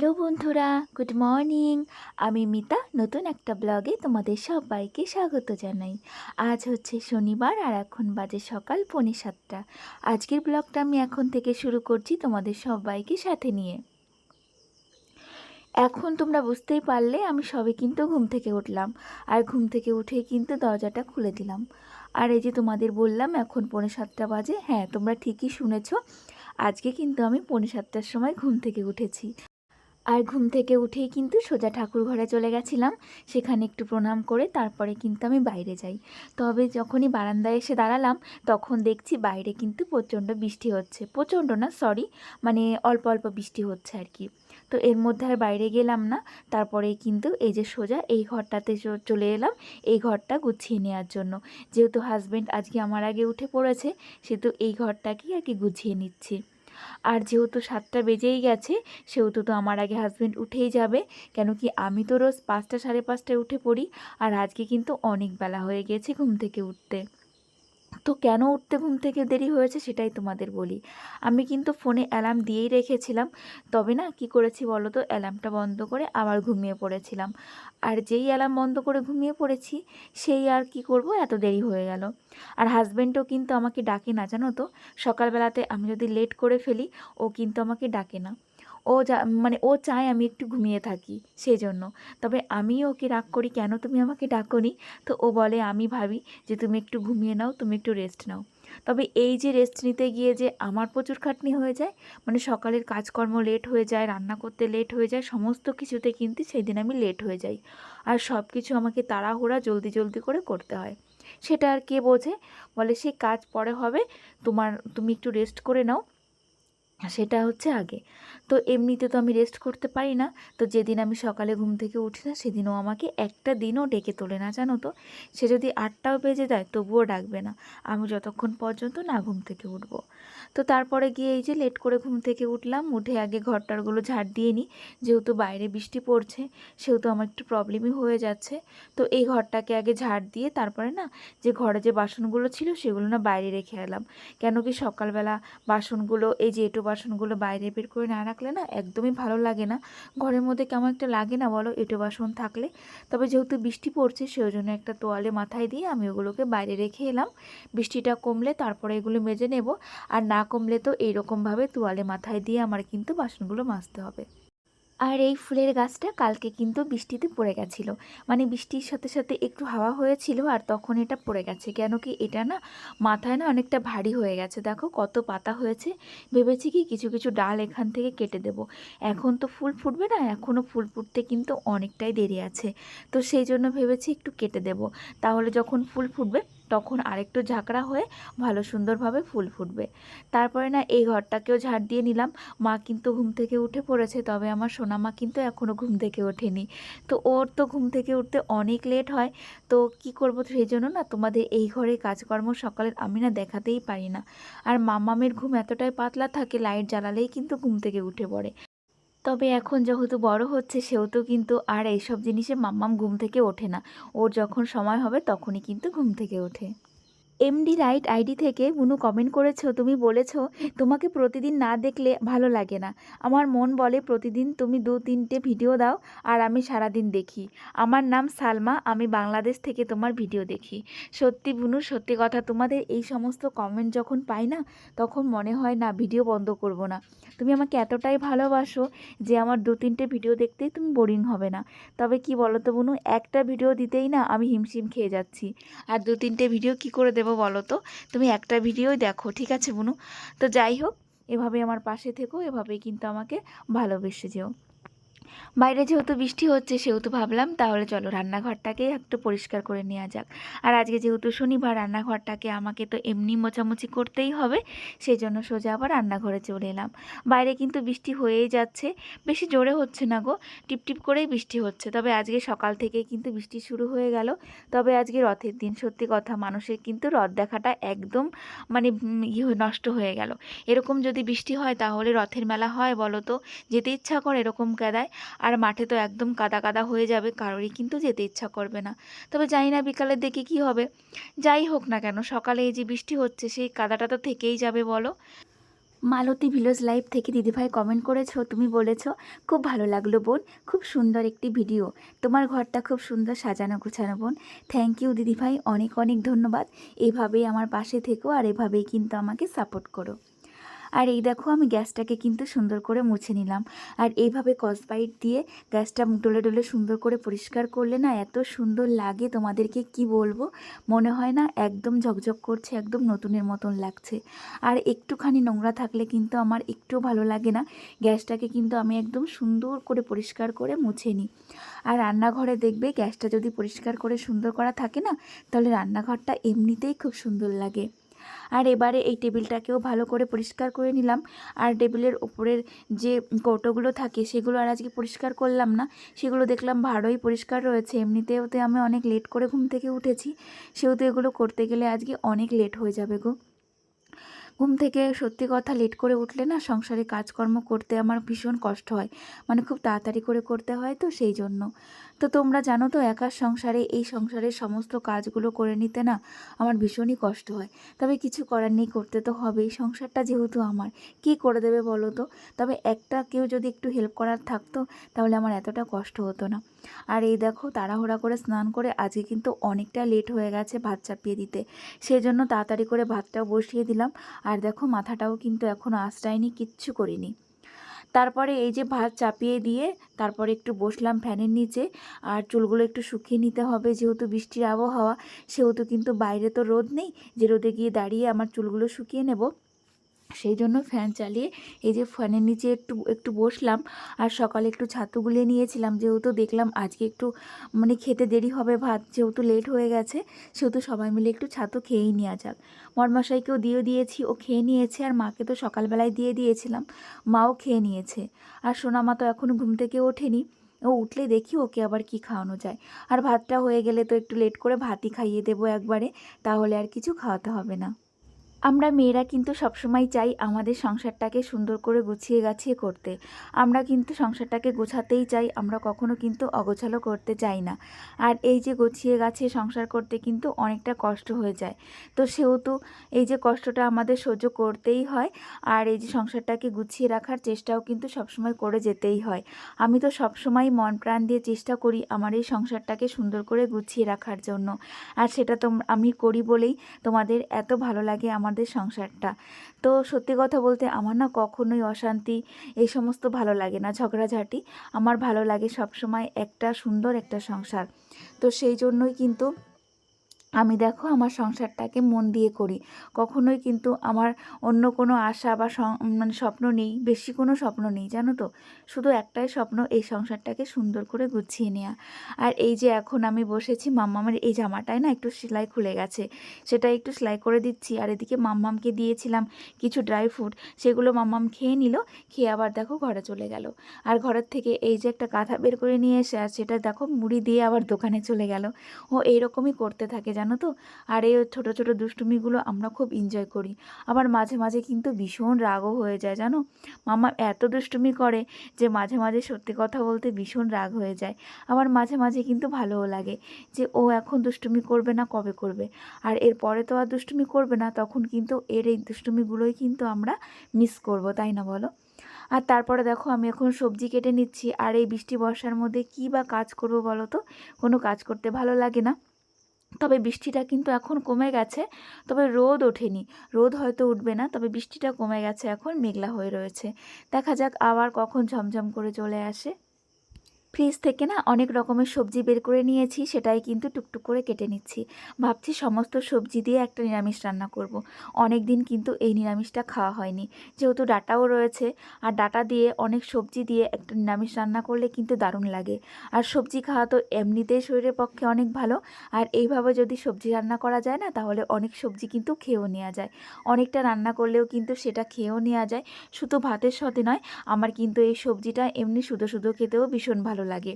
Hello বন্ধুরা, good morning. আমি মিতা, নতুন একটা ব্লগে তোমাদের সবাইকে স্বাগত জানাই। আজ হচ্ছে শনিবার আর এখন বাজে সকাল পৌনে সাতটা। আজকের ব্লগটা আমি এখন থেকে শুরু করছি তোমাদের সবাইকে সাথে নিয়ে। এখন তোমরা বুঝতেই পারলে আমি সবে কিন্তু ঘুম থেকে উঠলাম আর ঘুম থেকে উঠে কিন্তু দরজাটা খুলে দিলাম। আর এই যে তোমাদের বললাম এখন পৌনে সাতটা বাজে হ্যাঁ তোমরা ঠিকই শুনেছো, আজকে কিন্তু আমি পৌনে সাতটার সময় ঘুম থেকে উঠেছি। আর ঘুম থেকে উঠেই কিন্তু সোজা ঠাকুর ঘরে চলে গেছিলাম। সেখানে একটু প্রণাম করে তারপরে কিন্তু আমি বাইরে যাই। তবে যখনই বারান্দায় এসে দাঁড়ালাম, তখন দেখছি বাইরে কিন্তু প্রচণ্ড বৃষ্টি হচ্ছে। প্রচণ্ড না সরি মানে অল্প অল্প বৃষ্টি হচ্ছে আর কি। তো এর মধ্যে আর বাইরে গেলাম না। তারপরে কিন্তু এই যে সোজা এই ঘরটাতে চলে এলাম এই ঘরটা গুছিয়ে নেওয়ার জন্য। যেহেতু হাজব্যান্ড আজকে আমার আগে উঠে পড়েছে, সেহেতু এই ঘরটাকেই আর কি গুছিয়ে নিচ্ছি। আর যেহেতু সাতটা বেজেই গেছে, সেহেতু তো আমার আগে হাজব্যান্ড উঠেই যাবে। কেন কি আমি তো রোজ পাঁচটা সাড়ে পাঁচটায় উঠে পড়ি, আর আজকে কিন্তু অনেক বেলা হয়ে গেছে ঘুম থেকে উঠতে। তো কেন উঠতে ঘুম থেকে দেরি হয়েছে সেটাই তোমাদের বলি। আমি কিন্তু ফোনে অ্যালার্ম দিয়েই রেখেছিলাম, তবে না কি করেছি বলো তো, অ্যালার্মটা বন্ধ করে আবার ঘুমিয়ে পড়েছিলাম। আর যেই অ্যালার্ম বন্ধ করে ঘুমিয়ে পড়েছি, সেই আর কি করব, এত দেরি হয়ে গেল। আর হাজব্যান্ডও কিন্তু আমাকে ডাকে না, জানো তো? সকালবেলাতে আমি যদি লেট করে ফেলি, ও কিন্তু আমাকে ডাকে না। ও যা মানে ও চায় আমি একটু ঘুমিয়ে থাকি সেই জন্য তবে আমি ওকে রাগ করি, কেন তুমি আমাকে ডাকোনি? তো ও বলে, আমি ভাবি যে তুমি একটু ঘুমিয়ে নাও, তুমি একটু রেস্ট নাও। তবে এই যে রেস্ট নিতে গিয়ে যে আমার প্রচুর খাটনি হয়ে যায় মানে সকালের কাজকর্ম লেট হয়ে যায়, রান্না করতে লেট হয়ে যায়, সমস্ত কিছুতে কিন্তু সেই দিন আমি লেট হয়ে যাই। আর সব কিছু আমাকে তাড়াহুড়া জলদি জলদি করে করতে হয়। সেটা আর কে বোঝে? বলে, সে কাজ পরে হবে, তোমার, তুমি একটু রেস্ট করে নাও। সেটা হচ্ছে আগে। তো এমনিতে তো আমি রেস্ট করতে পারি না। তো যেদিন আমি সকালে ঘুম থেকে উঠি না, সেদিনও আমাকে একটা দিনও ডেকে তোলে না, জানো তো? সে যদি আটটাও বেজে দেয় তবুও ডাকবে না। আমি যতক্ষণ পর্যন্ত না ঘুম থেকে উঠবো। তো তারপরে গিয়ে এই যে লেট করে ঘুম থেকে উঠলাম, উঠে আগে ঘরটারগুলো ঝাড় দিয়ে নিই। যেহেতু বাইরে বৃষ্টি পড়ছে, সেহেতু আমার একটু প্রবলেমই হয়ে যাচ্ছে। তো এই ঘরটাকে আগে ঝাড় দিয়ে তারপরে না, যে ঘরে যে বাসনগুলো ছিল, সেগুলো না বাইরে রেখে এলাম। কেন কি সকালবেলা বাসনগুলো, এই যে এঁটো বাসনগুলো বাইরে বের করে না রাখলে না একদমই ভালো লাগে না। ঘরের মধ্যে কেমন একটা লাগে না বলো এঁটো বাসন থাকলে। তবে যেহেতু বৃষ্টি পড়ছে সেই জন্য একটা তোয়ালে মাথায় দিয়ে আমি ওগুলোকে বাইরে রেখে এলাম। বৃষ্টিটা কমলে তারপরে এগুলো মেজে নেব। আর না কমলে তো এইরকমভাবে তোয়ালে মাথায় দিয়ে আমার কিন্তু বাসনগুলো মাজতে হবে। আর এই ফুলের গাছটা কালকে কিন্তু বৃষ্টিতে পড়ে গেছিল। মানে বৃষ্টির সাথে সাথে একটু হাওয়া হয়েছিল আর তখন এটা পড়ে গেছে। কেন কি এটা না মাথায় না অনেকটা ভারী হয়ে গেছে। দেখো কত পাতা হয়েছে। ভেবেছি কি কিছু কিছু ডাল এখান থেকে কেটে দেব। এখন তো ফুল ফুটবে না এখনও ফুল ফুটতে কিন্তু অনেকটাই দেরি আছে। তো সেই জন্য ভেবেছি একটু কেটে দেব। তাহলে যখন ফুল ফুটবে তখন আরেকটু ঝাঁকড়া হয়ে ভালো সুন্দরভাবে ফুল ফুটবে। তারপরে না এই ঘরটাকেও ঝাড় দিয়ে নিলাম। মা কিন্তু ঘুম থেকে উঠে পড়েছে, তবে আমার সোনা মা কিন্তু এখনও ঘুম থেকে ওঠেনি। তো ওর তো ঘুম থেকে উঠতে অনেক লেট হয়। তো কি করব সেই জন্য না তোমাদের এই ঘরে কাজকর্ম সকালের আমি না দেখাতেই পারি না। আর মামামের ঘুম এতটাই পাতলা থাকে, লাইট জ্বালালেই কিন্তু ঘুম থেকে উঠে পড়ে। তবে এখন যেহেতু বড় হচ্ছে সেও তো কিন্তু আর এইসব জিনিসে মাম্মাম ঘুম থেকে ওঠে না। ওর যখন সময় হবে, তখনই কিন্তু ঘুম থেকে ওঠে। এমডি রাইট আইডি থেকে বুনু কমেন্ট করেছ, তুমি বলেছ, তোমাকে প্রতিদিন না দেখলে ভালো লাগে না। আমার মন বলে প্রতিদিন তুমি দু, তিনটে ভিডিও দাও আর আমি সারাদিন দেখি। আমার নাম সালমা, আমি বাংলাদেশ থেকে তোমার ভিডিও দেখি। সত্যি বুনু, সত্যি কথা, তোমাদের এই সমস্ত কমেন্ট যখন পাই না, তখন মনে হয় না ভিডিও বন্ধ করব না। তুমি আমাকে এতটাই ভালোবাসো যে আমার দু, তিনটে ভিডিও দেখতেই তুমি বোরিং হবে না। তবে কি বলো তো বুনু, একটা ভিডিও দিতেই না আমি হিমশিম খেয়ে যাচ্ছি। আর দু, তিনটে ভিডিও কি করে দেবো বলো তো তুমি একটা ভিডিওই দেখো, ঠিক আছে বুনু? তো যাই হোক এভাবে আমার পাশে থেকো, এভাবেই কিন্তু আমাকে ভালোবেসে যেও। বাইরে যেহেতু বৃষ্টি হচ্ছে সেহেতু ভাবলাম তাহলে চলো রান্নাঘরটাকে একটু পরিষ্কার করে নেওয়া যাক। আর আজকে যেহেতু শনিবার রান্নাঘরটাকে আমাকে তো এমনি মোছামুছি করতেই হবে সেই জন্য সোজা আবার রান্নাঘরে চলে এলাম। বাইরে কিন্তু বৃষ্টি হয়েই যাচ্ছে, বেশি জোরে হচ্ছে না গো, টিপটিপ করেই বৃষ্টি হচ্ছে। তবে আজকে সকাল থেকেই কিন্তু বৃষ্টি শুরু হয়ে গেল। তবে আজকে রথের দিন, সত্যি কথা মানুষের কিন্তু রথ দেখাটা একদম মানে হয়ে- নষ্ট হয়ে গেল। এরকম যদি বৃষ্টি হয় তাহলে রথের মেলা হয় বলো তো? যেতে ইচ্ছা করে এরকম কাদায়। আর মাঠে তো একদম কাদা কাদা হয়ে যাবে, কারোরই কিন্তু যেতে ইচ্ছা করবে না। তবে জানি না বিকালের দিকে কি হবে। যাই হোক না কেন, সকালে এই যে বৃষ্টি হচ্ছে, সেই কাদাটা তো থেকেই যাবে বলো। মালতী ভিলোজ লাইভ থেকে দিদিভাই কমেন্ট করেছ, তুমি বলেছ, খুব ভালো লাগল বোন, খুব সুন্দর একটি ভিডিও। তোমার ঘরটা খুব সুন্দর সাজানো গোছানো বোন। থ্যাংক ইউ দিদিভাই, অনেক অনেক ধন্যবাদ। এভাবেই আমার পাশে থেকো আর এভাবেই কিন্তু আমাকে সাপোর্ট করো। আর এই দেখো আমি গ্যাসটাকে কিন্তু সুন্দর করে মুছে নিলাম। আর এইভাবে কসবাইট দিয়ে গ্যাসটা ডলে ডলে সুন্দর করে পরিষ্কার করলে না এত সুন্দর লাগে তোমাদেরকে কি বলব? মনে হয় না একদম ঝকঝক করছে, একদম নতুনের মতন লাগছে। আর একটুখানি নোংরা থাকলে কিন্তু আমার একটুও ভালো লাগে না। গ্যাসটাকে কিন্তু আমি একদম সুন্দর করে পরিষ্কার করে মুছে নিই। আর রান্নাঘরে দেখবে গ্যাসটা যদি পরিষ্কার করে সুন্দর করা থাকে না, তাহলে রান্নাঘরটা এমনিতেই খুব সুন্দর লাগে। আর এবারে এই টেবিলটাকেও ভালো করে পরিষ্কার করে নিলাম। আর টেবিলের ওপরের যে কৌটোগুলো থাকে, সেগুলো আর আজকে পরিষ্কার করলাম না। সেগুলো দেখলাম ভালোই পরিষ্কার রয়েছে। এমনিতেও তো আমি অনেক লেট করে ঘুম থেকে উঠেছি। সেহেতু এগুলো করতে গেলে আজকে অনেক লেট হয়ে যাবে গো। ঘুম থেকে সত্যি কথা লেট করে উঠলে না সংসারে কাজকর্ম করতে আমার ভীষণ কষ্ট হয়। মানে খুব তাড়াতাড়ি করে করতে হয় তো সেই জন্য। তো তোমরা জানো তো একার সংসারে এই সংসারের সমস্ত কাজগুলো করে নিতে না আমার ভীষণই কষ্ট হয়। তবে কিছু করার নেই, করতে তো হবেই। সংসারটা যেহেতু আমার, কি করে দেবে বলো তো? তবে একটা কেউ যদি একটু হেল্প করার থাকতো, তাহলে আমার এতটা কষ্ট হতো না। আর এই দেখো, তাড়াহুড়া করে স্নান করে আজকে কিন্তু অনেকটা লেট হয়ে গেছে ভাত চাপিয়ে দিতে। সেই জন্য তাড়াতাড়ি করে ভাতটাও বসিয়ে দিলাম। আর দেখো, মাথাটাও কিন্তু এখনও আশ্রয়নি কিচ্ছু করিনি। তারপরে এই যে ভাত চাপিয়ে দিয়ে তারপরে একটু বসলাম ফ্যানের নিচে। আর চুলগুলো একটু শুকিয়ে নিতে হবে, যেহেতু বৃষ্টির আবহাওয়া, সেহেতু কিন্তু বাইরে তো রোদ নেই। যে রোদে গিয়ে দাঁড়িয়ে আমার চুলগুলো শুকিয়ে নেব। সেই জন্য ফ্যান চালিয়ে এই যে ফ্যানের নিচে একটু একটু বসলাম আর সকালে একটু ছাতু গুলিয়ে নিয়েছিলাম। যেহেতু দেখলাম আজকে একটু মানে খেতে দেরি হবে ভাত, যেহেতু লেট হয়ে গেছে, সেহেতু সবাই মিলে একটু ছাতু খেয়েই নেওয়া যাক। মরমশাইকেও দিয়ে দিয়েছি, ও খেয়ে নিয়েছে আর মাকে তো সকালবেলায় দিয়ে দিয়েছিলাম, মাও খেয়ে নিয়েছে। আর সোনা মা তো এখনও ঘুম থেকে ওঠেনি, ও উঠলে দেখি ওকে আবার কি খাওয়ানো যায়। আর ভাতটা হয়ে গেলে তো একটু লেট করে ভাতই খাইয়ে দেবো একবারে, তাহলে আর কিছু খাওয়াতে হবে না। আমরা মেয়েরা কিন্তু সবসময় চাই আমাদের সংসারটাকে সুন্দর করে গুছিয়ে গাছিয়ে করতে। আমরা কিন্তু সংসারটাকে গোছাতেই চাই, আমরা কখনো কিন্তু অগোছালো করতে চাই না। আর এই যে গুছিয়ে গাছিয়ে সংসার করতে কিন্তু অনেকটা কষ্ট হয়ে যায়। তো সেহেতু এই যে কষ্টটা আমাদের সহ্য করতেই হয়, আর এই যে সংসারটাকে গুছিয়ে রাখার চেষ্টাও কিন্তু সবসময় করে যেতেই হয়। আমি তো সবসময় মন প্রাণ দিয়ে চেষ্টা করি আমার এই সংসারটাকে সুন্দর করে গুছিয়ে রাখার জন্য। আর সেটা তো আমি করি বলেই তোমাদের এত ভালো লাগে আমার আমাদের সংসারটা। তো সত্যি কথা বলতে আমার না কখনোই অশান্তি এই সমস্ত ভালো লাগে না, ঝগড়াঝাটি। আমার ভালো লাগে সবসময় একটা সুন্দর একটা সংসার। তো সেই জন্যই কিন্তু আমি দেখো আমার সংসারটাকে মন দিয়ে করি। কখনোই কিন্তু আমার অন্য কোনো আশা বা মানে স্বপ্ন নেই, বেশি কোনো স্বপ্ন নেই, জানো তো? শুধু একটাই স্বপ্ন, এই সংসারটাকে সুন্দর করে গুছিয়ে নেওয়া আর এই যে এখন আমি বসেছি, মাম্মামের এই জামাটায় না একটু সেলাই খুলে গেছে। সেটা একটু সেলাই করে দিচ্ছি, আর এদিকে মাম্মামকে দিয়েছিলাম কিছু ড্রাই ফ্রুট সেগুলো মাম্মাম খেয়ে নিল, খেয়ে আবার দেখো ঘরে চলে গেল। আর ঘরের থেকে এই যে একটা কাঁথা বের করে নিয়ে এসে, আর সেটা দেখো মুড়ি দিয়ে আবার দোকানে চলে গেল। ও এইরকমই করতে থাকে জানো তো? আর এই ছোটো ছোটো দুষ্টুমিগুলো আমরা খুব এনজয় করি। আবার মাঝে মাঝে কিন্তু ভীষণ রাগও হয়ে যায়, জানো? মামা এত দুষ্টুমি করে যে মাঝে মাঝে সত্যি কথা বলতে ভীষণ রাগ হয়ে যায়। আবার মাঝে মাঝে কিন্তু ভালোও লাগে যে ও এখন দুষ্টুমি করবে না, কবে করবে? আর এরপরে তো আর দুষ্টুমি করবে না, তখন কিন্তু এর এই দুষ্টুমিগুলোই কিন্তু আমরা মিস করব, তাই না বলো? আর তারপরে দেখো আমি এখন সবজি কেটে নিচ্ছি। আর এই বৃষ্টি বর্ষার মধ্যে কী বা কাজ করব বলো তো? কোনো কাজ করতে ভালো লাগে না। তবে বৃষ্টিটা কিন্তু এখন কমে গেছে, তবে রোদ ওঠেনি। রোদ হয়তো উঠবে না, তবে বৃষ্টিটা কমে গেছে এখন, মেঘলা হয়ে রয়েছে। দেখা যাক আবার কখন ঝমঝম করে চলে আসে। ফ্রিজ থেকে না অনেক রকমের সবজি বের করে নিয়েছি, সেটাই কিন্তু টুকটুক করে কেটে নিচ্ছি। ভাবছি সমস্ত সবজি দিয়ে একটা নিরামিষ রান্না করব। অনেক দিন কিন্তু এই নিরামিষটা খাওয়া হয়নি। যেহেতু ডাটাও রয়েছে, আর ডাটা দিয়ে অনেক সবজি দিয়ে একটা নিরামিষ রান্না করলে কিন্তু দারুণ লাগে। আর সবজি খাওয়া তো এমনিতেই শরীরের পক্ষে অনেক ভালো, আর এইভাবে যদি সবজি রান্না করা যায় না, তাহলে অনেক সবজি কিন্তু খেয়েও নেওয়া যায়। অনেকটা রান্না করলেও কিন্তু সেটা খেয়েও নেওয়া যায়। শুধু ভাতের সাথে নয়, আমার কিন্তু এই সবজিটা এমনি শুধু শুধু খেতেও ভীষণ ভালো ভালো লাগে।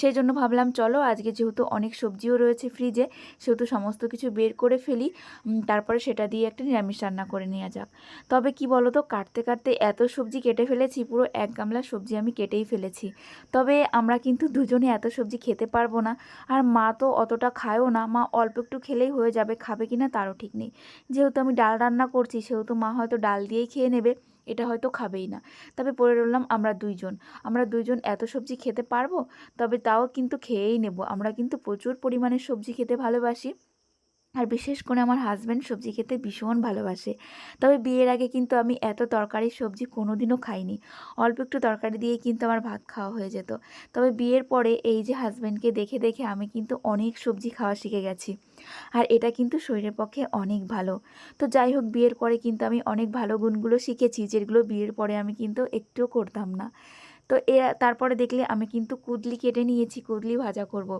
সেই জন্য ভাবলাম, চলো আজকে যেহেতু অনেক সবজিও রয়েছে ফ্রিজে সেহেতু সমস্ত কিছু বের করে ফেলি। তারপরে সেটা দিয়ে একটা নিরামিষ রান্না করে নেওয়া যাক। তবে কি বলো তো কাটতে কাটতে এত সবজি কেটে ফেলেছি, পুরো এক গামলা সবজি আমি কেটেই ফেলেছি। তবে আমরা কিন্তু দুজনে এত সবজি খেতে পারব না, আর মা তো অতটা খায়ও না। মা অল্প একটু খেলেই হয়ে যাবে, খাবে কি না তারও ঠিক নেই। যেহেতু আমি ডাল রান্না করছি, সেহেতু মা হয়তো ডাল দিয়েই খেয়ে নেবে। এটা হয়তো খাবেই না। তবে পড়ে রইলাম আমরা দুইজন। আমরা দুইজন এত সবজি খেতে পারব? তবে তাও কিন্তু খেয়েই নেব। আমরা কিন্তু প্রচুর পরিমাণে সবজি খেতে ভালোবাসি। আর বিশেষ করে আমার হাজব্যান্ড সবজি খেতে ভীষণ ভালোবাসে। তবে বিয়ের আগে কিন্তু আমি এত তরকারি সবজি কোনো দিনও খাইনি। অল্প একটু তরকারি দিয়ে কিন্তু আমার ভাত খাওয়া হয়ে যেত। তবে বিয়ের পরে এই যে হাজব্যান্ডকে দেখে দেখে আমি কিন্তু অনেক সবজি খাওয়া শিখে গেছি। আর এটা কিন্তু শরীরের পক্ষে অনেক ভালো। তো যাই হোক, বিয়ের পরে কিন্তু আমি অনেক ভালো গুণগুলো শিখেছি, যেগুলো বিয়ের পরে আমি কিন্তু একটুও করতাম না। তো এ, তারপরে দেখলে আমি কিন্তু কুদলি কেটে নিয়েছি, কুদলি ভাজা করব।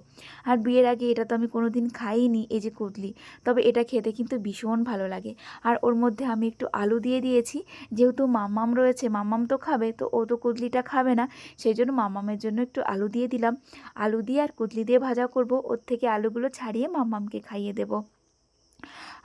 আর বিয়ের আগে এটা তো আমি কোনো দিন খাইনি, এই যে কুদলি। তবে এটা খেতে কিন্তু ভীষণ ভালো লাগে। আর ওর মধ্যে আমি একটু আলু দিয়ে দিয়েছি, যেহেতু মাম্মাম রয়েছে, মাম্মাম তো খাবে, তো ও তো কুদলিটা খাবে না, সেই জন্য মাম্মামের জন্য একটু আলু দিয়ে দিলাম। আলু দিয়ে আর কুদলি দিয়ে ভাজা করব, ওর থেকে আলুগুলো ছাড়িয়ে মাম্মামকে খাইয়ে দেবো।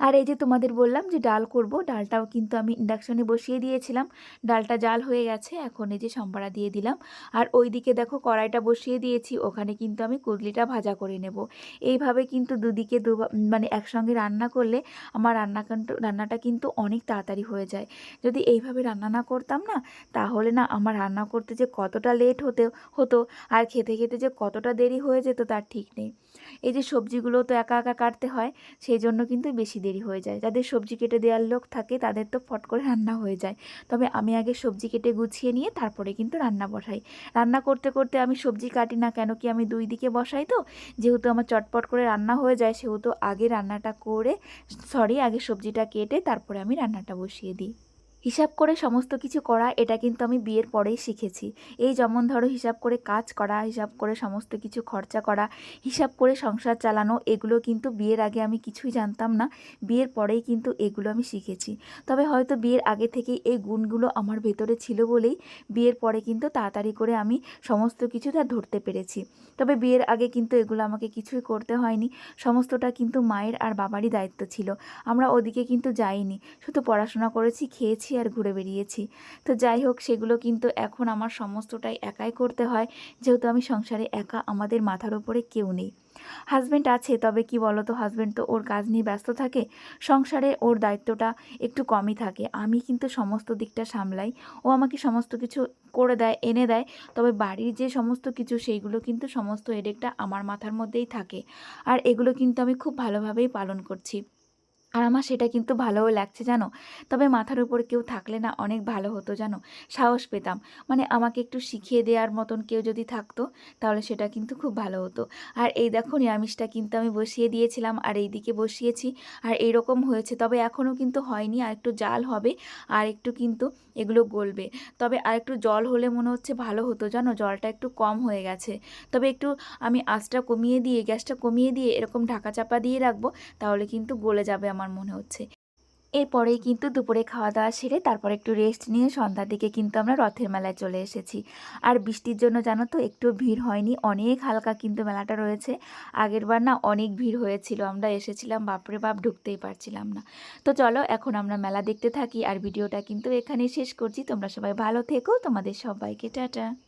আর এই যে তোমাদের বললাম যে ডাল করব, ডালটাও কিন্তু আমি ইন্ডাকশনে বসিয়ে দিয়েছিলাম। ডালটা জাল হয়ে গেছে, এখন এই যে সম্বারা দিয়ে দিলাম। আর ওই দিকে দেখো কড়াইটা বসিয়ে দিয়েছি, ওখানে কিন্তু আমি কুদলিটা ভাজা করে নেব। এইভাবে কিন্তু দুদিকে দু মানে একসঙ্গে রান্না করলে আমার রান্না রান্নাটা কিন্তু অনেক তাড়াতাড়ি হয়ে যায়। যদি এইভাবে রান্না না করতাম না, তাহলে না আমার রান্না করতে যে কতটা লেট হতে, হতো আর খেতে খেতে যে কতটা দেরি হয়ে যেত তার ঠিক নেই। এই যে সবজিগুলো তো একা একা কাটতে হয়, সেই জন্য কিন্তু বেশি দেরি হয়ে যায়। যাদের সবজি কেটে দেওয়ার লোক থাকে, তাদের তো ফট করে রান্না হয়ে যায়। তবে আমি আগে সবজি কেটে গুছিয়ে নিয়ে তারপরে কিন্তু রান্না বসাই। রান্না করতে করতে আমি সবজি কাটি না কেন কি আমি দুই দিকে বসাই তো? যেহেতু আমার চটপট করে রান্না হয়ে যায়, সেহেতু আগে রান্নাটা করে সরি আগে সবজিটা কেটে তারপরে আমি রান্নাটা বসিয়ে দিই। হিসাব করে সমস্ত কিছু করা, এটা কিন্তু আমি বিয়ের পরেই শিখেছি। এই যেমন ধরো হিসাব করে কাজ করা, হিসাব করে সমস্ত কিছু খরচা করা, হিসাব করে সংসার চালানো, এগুলো কিন্তু বিয়ের আগে আমি কিছুই জানতাম না। বিয়ের পরেই কিন্তু এগুলো আমি শিখেছি। তবে হয়তো বিয়ের আগে থেকেই এই গুণগুলো আমার ভেতরে ছিল বলেই বিয়ের পরে কিন্তু তাড়াতাড়ি করে আমি সমস্ত কিছু তা ধরতে পেরেছি। তবে বিয়ের আগে কিন্তু এগুলো আমাকে কিছুই করতে হয়নি। সমস্তটা কিন্তু মায়ের আর বাবারই দায়িত্ব ছিল। আমরা ওদিকে কিন্তু যাইনি। শুধু পড়াশোনা করেছি, খেয়েছি আর ঘুরে বেরিয়েছি তো যাই হোক, সেগুলো কিন্তু এখন আমার সমস্তটাই একাই করতে হয়। যেহেতু আমি সংসারে একা, আমাদের মাথার উপরে কেউ নেই। হাজব্যান্ড আছে, তবে কি বলো তো হাজব্যান্ড তো ওর কাজ নিয়ে ব্যস্ত থাকে। সংসারে ওর দায়িত্বটা একটু কমই থাকে। আমি কিন্তু সমস্ত দিকটা সামলাই। ও আমাকে সমস্ত কিছু করে দেয়, এনে দেয়। তবে বাড়ির যে সমস্ত কিছু, সেইগুলো কিন্তু সমস্ত এডেকটা আমার মাথার মধ্যেই থাকে। আর এগুলো কিন্তু আমি খুব ভালোভাবেই পালন করছি। আর আমার সেটা কিন্তু ভালোও লাগছে, জানো? তবে মাথার উপর কেউ থাকলে না অনেক ভালো হতো, জানো? সাহস পেতাম। মানে আমাকে একটু শিখিয়ে দেওয়ার মতন কেউ যদি থাকতো, তাহলে সেটা কিন্তু খুব ভালো হতো। আর এই দেখো, নিরামিষটা কিন্তু আমি বসিয়ে দিয়েছিলাম আর এই দিকে বসিয়েছি আর এইরকম হয়েছে। তবে এখনও কিন্তু হয়নি, আর একটু জাল হবে আর একটু কিন্তু এগুলো গলবে। তবে আর একটু জল হলে মনে হচ্ছে ভালো হতো, জানো? জলটা একটু কম হয়ে গেছে। তবে একটু আমি আঁচটা কমিয়ে দিয়ে, গ্যাসটা কমিয়ে দিয়ে এরকম ঢাকা চাপা দিয়ে রাখব, তাহলে কিন্তু গলে যাবে আমার মনে হচ্ছে। এরপরেই কিন্তু দুপুরে খাওয়া দাওয়া সেরে তারপর একটু রেস্ট নিয়ে সন্ধ্যার দিকে কিন্তু আমরা রথের মেলায় চলে এসেছি। আর বৃষ্টির জন্য জানো তো একটু ভিড় হয়নি, অনেক হালকা কিন্তু মেলাটা রয়েছে। আগের বার না অনেক ভিড় হয়েছিল, আমরা এসেছিলাম, বাপরে বাপ, ঢুকতেই পারছিলাম না। তো চলো এখন আমরা মেলা দেখতে থাকি আর ভিডিওটা কিন্তু এখানেই শেষ করছি। তোমরা সবাই ভালো থেকো, তোমাদের সবাইকে, টাটা।